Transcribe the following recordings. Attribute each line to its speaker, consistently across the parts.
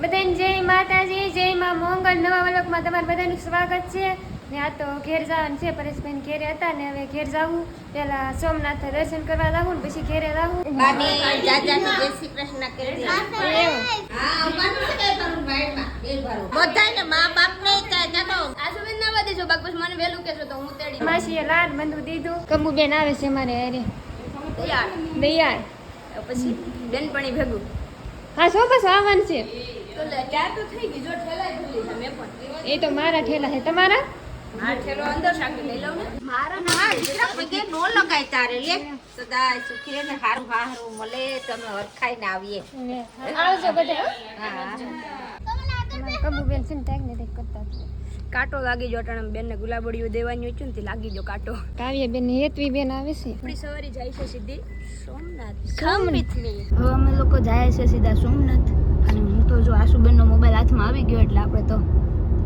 Speaker 1: બધાને જય માતાજી જય માં મોંગલ. નવા વલકમાં તમારું બધાનું સ્વાગત છે. ને આ તો ઘેર જવાનું છે. પરેશભાઈ ઘેરે હતા ને હવે ઘેર જાવું. પેલા સોમનાથ દર્શન કરવા જાવું ને પછી ઘેરે જાવું
Speaker 2: બાની જાજાની જય શ્રી કૃષ્ણ. બધાયને મા બાપને કહેતા
Speaker 3: ના વધે છો બાક પછી મને વહેલું કહેશો તો હું તેડી
Speaker 1: માસીએ લાડ બંધુ દીધું. કબુબેન આવે છે મારે અરે
Speaker 3: તૈયાર
Speaker 1: દયાળ.
Speaker 3: પછી બેનપણી ભેગું.
Speaker 1: હા શું બસ આવવાનું છે?
Speaker 3: તો લે ક્યાં તો થઈ ગઈ જો ઠેલાય ભૂલી છે મેં પણ.
Speaker 1: એ તો મારા ઠેલા છે. તમારા?
Speaker 3: કાટો ઠેલો અંદર શાકી લઈ ને. મારા
Speaker 2: હા, દીકરા પગે નો લગાય તારે લે. સદાય સુખી રહે ને હારું હારું મળે તમે હરખાઈને આવીએ. હા
Speaker 1: કબુબેન છે ને ટેક ને કરતા હતા.
Speaker 3: લાગી જો અટાણે બેનને ગુલાબડીઓ દેવાની હોય છે ને લાગી જો કાટો.
Speaker 1: કાવ્ય બેન હેતવી બેન આવે છે.
Speaker 3: આપણી સવારી જાય છે સીધી. સોમનાથ.
Speaker 1: સોમનાથ.
Speaker 3: હવે અમે લોકો જાય છે સીધા સોમનાથ. તો જો આશુબેનનો મોબાઈલ હાથમાં આવી ગયો એટલે આપણે તો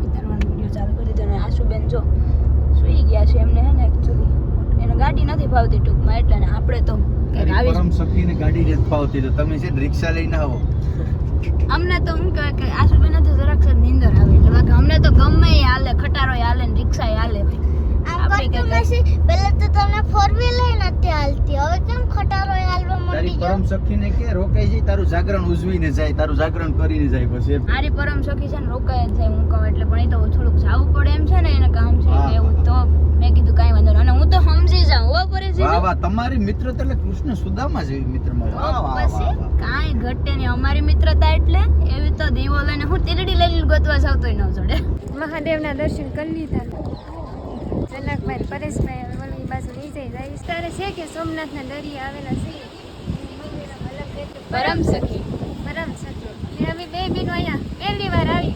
Speaker 3: ઉતારવાનો વીડિયો ચાલુ કરી દીધો. અને આશુબેન જો સુઈ ગયા છે એમને હે ને એકચ્યુઅલી એને ગાડી નથી ભાવતી ટૂંકમાં એટલે ને આપણે તો આવી
Speaker 4: ગાડી નથી ફાવતી તો તમે છે ને રિક્ષા લઈને આવો.
Speaker 3: અમને તો હું કહે કે આશુબેન તો જરાક સર નીંદર આવે એટલે બાકી અમને તો ગમે એ હાલે ખટારો હાલે ને રિક્ષા હાલે ભાઈ આપણે કઈ
Speaker 5: પહેલા તો તમને ફોર વ્હીલર નથી હાલતી હવે કેમ ખટારો હાલવા
Speaker 4: તારી સખી ને કે રોકાઈ જાય તારું જાગરણ ઉજવીને જાય તારું જાગરણ કરીને જાય પછી
Speaker 3: મારી પરમ સખી છે ને રોકાય જ જાય હું કહું એટલે પણ એ તો થોડુંક જાવું પડે એમ છે ને એને કામ છે એવું તો મેં કીધું કાંઈ વાંધો નહીં. અને હું તો સમજી જાઉં હો
Speaker 4: વાહ
Speaker 3: પરેશજી.
Speaker 4: વાહ તમારી મિત્રતા એટલે કૃષ્ણ સુદામા જેવી મિત્ર મળે. વાહ વાહ વાહ
Speaker 3: પછી
Speaker 4: વાહ.
Speaker 3: કાંઈ ઘટે નહીં. અમારી મિત્રતા એટલે એવી તો દીવો લઈને હું તીરડી લઈને ગોતવા જાવ તોય ન જોડે.
Speaker 1: મહાદેવના દર્શન કરી લીધા. જનકભાઈ પરેશભાઈ બાજુ લઈ જાય. તારે છે કે સોમનાથના દરિયા આવેલા છે?
Speaker 3: પરમ સખી.
Speaker 1: પરમ સખી. ને અમે બે બેનો અહીંયા. પહેલી વાર આવી.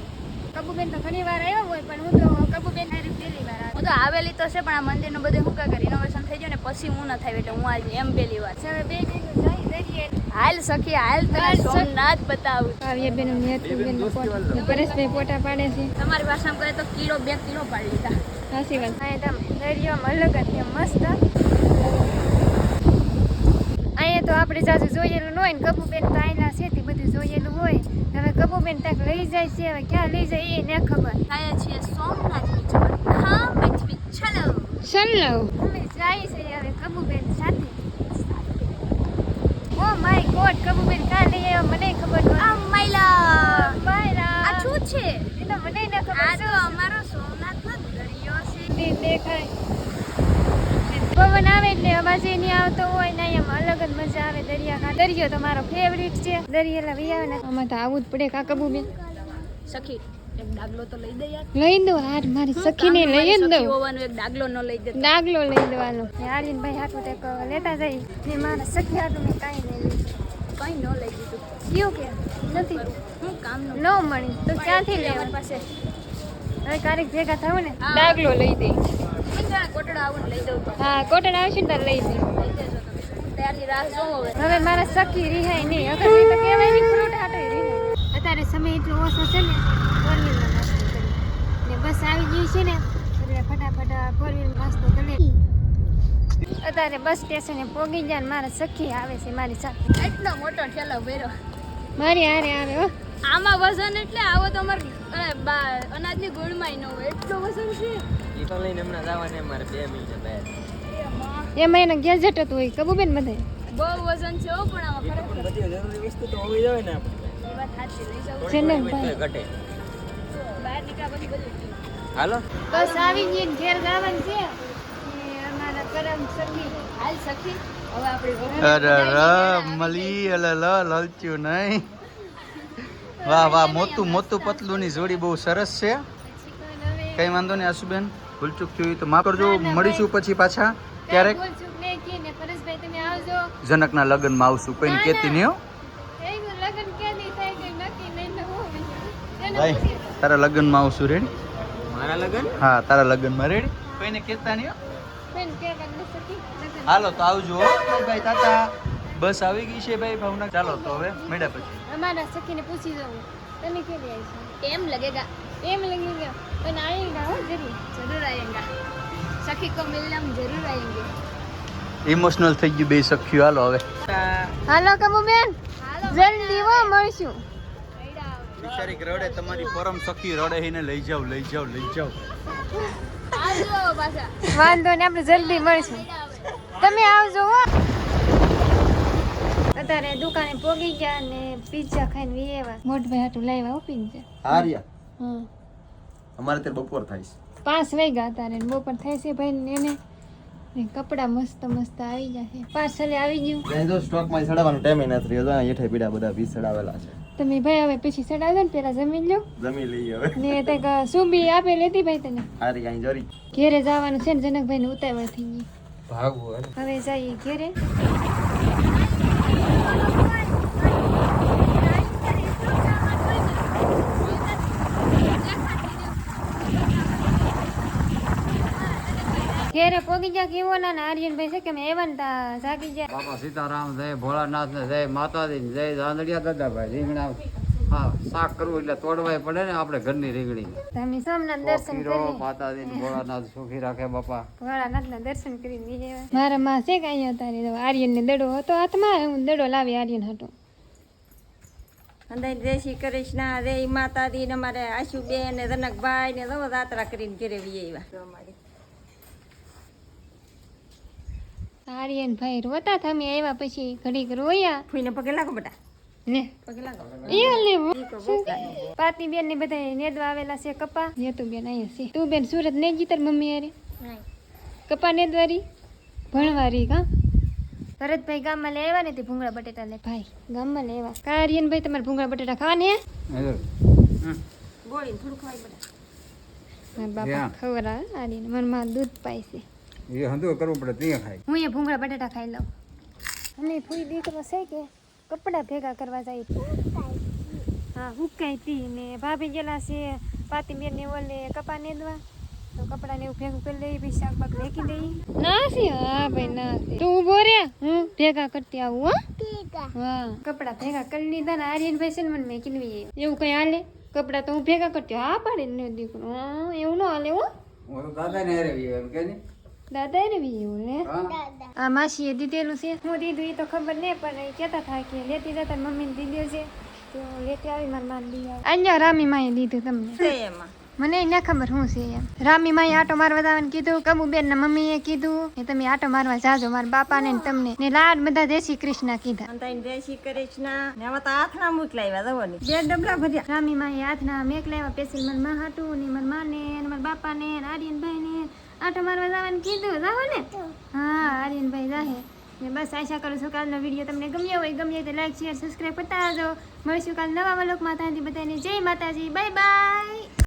Speaker 1: કબુબેન તો ઘણી વાર આવ્યો હોય પણ હું તો કબુબેન હારી પહેલી વાર આવી.
Speaker 3: હું તો આવેલી તો છે પણ આ મંદિરનું બધું શું કાંઈ રિનોવેશન થઈ ગયું ને પછી હું ન થાય એટલે હું આવી એમ પહેલી વાર.
Speaker 1: હવે બે બેન જાય દરિયે
Speaker 3: હાલ સખી હાલ તને. સોમનાથ બતાવું
Speaker 1: કાવ્ય બેનો નિયતિ બેન પરેશભાઈ ફોટા પાડે છે.
Speaker 3: તમારી ભાષામાં કહે તો કિલો બે કિલો પાડી લીધા
Speaker 1: સાચી વાત. હા એકદમ દરિયામાં અલગ જ મસ્ત. અહીંયા તો આપણે જાજુ જોયેલું ન હોય ને કબુબેન તો આયલા છે તે બધું જોયેલું હોય. હવે કબુબેન ત્યાં લઈ જાય છે હવે ક્યાં લઈ જાય એ ને ખબર.
Speaker 3: આયા છીએ સોમનાથ બીચ હા પૃથ્વી ચલો
Speaker 1: સનલવ અમે જાય છે હવે કબુબેન સાથે. ઓ માય ગોડ કબુબેન ક્યાં લઈ આવ્યો મને ખબર
Speaker 3: આ માયલા.
Speaker 1: માયરા
Speaker 3: આ શું છે?
Speaker 1: એ તો મને ન ખબર
Speaker 3: આ તો અમારો સોમનાથનો દરિયો છે.
Speaker 1: છે. દેખાય. પવન આવે એટલે અવાજ એ નહીં આવતો હોય ને અહીંયા અલગ જ મજા આવે દરિયા દરિયો તો મારો ફેવરિટ છે. દરિયેલા વી આવે ને. આમાં તો આવું જ પડે કા કબૂબેન
Speaker 3: સખી એક ડાગલો તો લઈ દે યાર.
Speaker 1: લઈ દો હાર મારી સખીને લઈ જ દઉં.
Speaker 3: હોવાનું એક ડાગલો ન લઈ દે
Speaker 1: ડાગલો લઈ દેવાનો. ને આર્યનભાઈ હાટું ટેક લેતા જઈ ને મારા સખી હાટું મેં કાંઈ નહીં લીધું.
Speaker 3: કઈ ન લઈ દીધું
Speaker 1: કયું કે? નથી.
Speaker 3: હું કામનું?
Speaker 1: ન મળી. તો ક્યાંથી લેવા
Speaker 3: પાસે
Speaker 1: હવે ક્યારેક ભેગા થવું ને. ડાગલો લઈ દે.
Speaker 3: મીંજાણા કોટડા આવું ને લઈ દઉં તો
Speaker 1: હા કોટન આવશે ને તારે લઈ
Speaker 3: જઈશ હવે
Speaker 1: હવે મારા સખી રિહાય નહીં. અગર એ તો કહેવાય નહીં ફ્રૂટ હાટો રિહાય. અત્યારે સમય એટલો ઓછો છે ને ફોર નાસ્તો કરી ને બસ આવી ગઈ છે ને એટલે ફટાફટ ફોર વ્હીલ નાસ્તો કરી અત્યારે બસ સ્ટેશને પોગી ગયા ને મારા સખી આવે છે મારી સાથે.
Speaker 3: એટલો મોટો ઠેલો ભર્યો.
Speaker 1: મારી હારે આવે હો.
Speaker 3: આમાં વજન એટલે આવો તો અમારે બા- અનાજની ગુણમાંય ન હોય. એટલો વજન છે.
Speaker 6: એ તો લઈને હમણાં જવાને અમારે બે મિનિટ બહાર
Speaker 1: એમાં એના ગેજેટ હતું હોય કબુબેન બધે?
Speaker 3: બહુ વજન છે ઓ પણ આમાં ખરેખર
Speaker 6: બધી જરૂરી વસ્તુ તો હોવી જોઈએ ને આપણે.
Speaker 3: એ વાત સાચી લઈ જાવ
Speaker 1: છે ને ભાઈ.
Speaker 6: ઘટે.
Speaker 3: બહાર નીકળ્યા પછી બધું
Speaker 6: હાલો.
Speaker 1: બસ આવી ગઈ ને ઘેર જવાનું છે. અમારા કરમ સખી
Speaker 3: હાલ સખી. હવે આપણે
Speaker 4: અરે ર મળી અલ લ લલચ્યું નહીં. વાહ વાહ મોતું મોતું પતલું ની જોડી બહુ સરસ છે. કઈ વાંધો નહીં આશુબેન ભૂલચૂક થયું તો માફ કરજો. મળીશું પછી પાછા ક્યારેક. જનકના લગ્નમાં આવશું કોઈને કેતી નહીં ભાઈ તારા લગ્નમાં આવશું રેડી
Speaker 6: મારા લગ્ન?
Speaker 4: હા તારા લગ્નમાં રેડી કોઈને કેતા નહીં હાલો તો આવજો હો. ભાઈ ભાઈ તાતા. બસ આવી ગઈ છે ભાઈ ભાવના. ચાલો તો હવે મેળા પછી.
Speaker 1: અમારા સખીને પૂછી જવું. તમે કેવી આવી
Speaker 3: એમ લગેગા
Speaker 1: એમ લગેગા પણ આયેગા હો જરૂર.
Speaker 3: જરૂર આયેગા સખી કો મિલના જરૂર આયેંગે
Speaker 4: ઇમોશનલ થઈ ગયું બે સખીઓ. હાલો હવે.
Speaker 1: હાલો કમુ બેન. જલ્દી વો મળશું.
Speaker 4: બિચારી રડે તમારી પરમ સખી રડે હીને લઈ જાવ લઈ જાવ લઈ જાવ
Speaker 1: વાંધો ને આપણે જલ્દી મળશું. તમે આવજો હો. અત્યારે દુકાને પોગી ગયા ને પિઝા ખાઈને વી આવ્યા મોટભાઈ હાટું લાવ્યા હો પિઝા
Speaker 7: હાર્યા
Speaker 1: હમ.
Speaker 7: અમારે તે બપોર થાય છે.
Speaker 1: પાંચ વાગ્યા અત્યારે બપોર થાય છે ભાઈ ને એને. કપડા મસ્ત મસ્ત આવી જશે પાર્સલે આવી ગયું.
Speaker 7: ત્યાં જો સ્ટોકમાં સડાવવાનો ટાઈમ નથી રહ્યો અહીંયા હેઠે પીડા બધા વીસ સડાવેલા છે.
Speaker 1: તમે ભાઈ હવે પછી સડાવે ને પેલા જમીન લો
Speaker 7: જમી લઈ હવે.
Speaker 1: ને તે સુંબી આપેલી હતી ભાઈ તને?
Speaker 7: હારી અહીં જરી.
Speaker 1: ઘેરે જવાનું છે ને જનકભાઈ ને ઉતાવળ થઈ ગઈ.
Speaker 7: ભાગવું
Speaker 1: હવે જઈએ ઘેરે. ઘેરે પોગી જા કેવો ના આર્યનભાઈ છે કે મેં એવા તા જાગી ગયા.
Speaker 8: બાપા સીતારામ જય ભોળાનાથ ને જય માતાજી ને જય જાંદડિયા દાદાભાઈ રીંગણા. હા શાક કરવું એટલે તોડવાય પડે ને આપણે ઘરની રીંગણી.
Speaker 1: તમે સોમનાથ દર્શન કરી
Speaker 8: માતાજી ને ભોળાનાથ સુખી રાખે બાપા.
Speaker 1: ભોળાનાથના દર્શન કરી લીધે મારા માં છે કે અહીંયા તારી આર્યન ને દડો હતો હાથમાં હું દડો લાવી આર્યન હતો
Speaker 2: અંદર જય શ્રી કૃષ્ણ જય માતાજી ને અમારે આશુબેન ને જનકભાઈ ને જવો જાત્રા કરીને ઘેરે વી આવ્યા.
Speaker 1: આર્યન ભાઈ રોતા તમે આવ્યા પછી ઘડીક રોયા.
Speaker 2: ફૂઈને પગે લાગો બેટા.
Speaker 1: ને?
Speaker 2: પગે લાગો.
Speaker 1: એ પાતી બેન ને બધા નેદવા આવેલા છે કપા. હેતુ બેન અહીંયા છે. તું બેન સુરત ને જી મમ્મી અરે કપા નેદવારી? ભણવારી કા? ભરતભાઈ ગામમાં લઈ આવ્યા ને તે ભૂંગળા બટેટા લે. ભાઈ ગામમાં લેવા આવ્યા ભાઈ તમારે ભૂંગળા બટેટા ખાવાને હે?
Speaker 2: ગોળીને થોડું ખવાય બેટા.
Speaker 1: બાપા ખવરા આર્યન મારા માં દૂધ પાય છે.
Speaker 8: એ હંધું કરવું પડે ત્યાં ખાય
Speaker 1: હું એ ભૂંગળા બટેટા ખાઈ લઉં. અને ફૂઈ દીકરો છે કે કપડાં ભેગા કરવા જાય. હા હુકાઈ તી ને ભાભી ગયેલા છે પાતીબેન ને ઓલે કપા નેદવા. તો કપડાં ને એવું ભેગું કરી લઈ પછી શાક બાક લેખી દઈ ના છે હા ભાઈ ના છે. તું ઊભો રે હું ભેગા કરતી આવું હો. હા. કપડાં ભેગા કરી લીધા ને આર્યન ભાઈ છે ને મને મેં કીધું એવું કઈ હાલે? કપડાં તો હું ભેગા કરતી હા પાડે ને દીકરો. હા એવું ન હાલે હો.
Speaker 8: હું તો દાદા ને હારે ગયો એમ કે નહીં
Speaker 1: દાદા ને બી ને? આ માસીએ દીધેલું છે. હું દીધું એ તો ખબર નહીં પણ એ કહેતા થાય કે લેતી જતા મમ્મીને દીધું છે. તો લેતી આવી મારી માન દી અહીંયા રામી માએ દીધું તમને.
Speaker 2: એમાં
Speaker 1: મને ના ખબર શું છે એમ. રામી માએ આટો મારવા જવાનું કીધું કબુબેન ના મમ્મીએ કીધું કે તમે આટો મારવા જાજો મારા બાપા ને તમને. ને લાડ બધા જય શ્રી કૃષ્ણ કીધા.
Speaker 2: જય શ્રી કૃષ્ણ ને હવે તો હાથના મોકલાવ્યા જવો ને. બે ડબલા ભર્યા.
Speaker 1: રામી માએ હાથના મેક લાવ્યા પેસી મન મા હાટું ને મારા માને ને મારા બાપા ને આર્યનભાઈ ને આટો મારવા જવાનું કીધું જાવ ને. હા આર્યનભાઈ જાહે. ને બસ આશા કરું છું કાલનો વીડિયો તમને ગમ્યો હોય ગમ્યો તો લાઈક શેર સબસ્ક્રાઈબ કરતા આવજો. મળીશું કાલ નવા વલોકમાં ત્યાંથી બધાને જય માતાજી. Bye bye.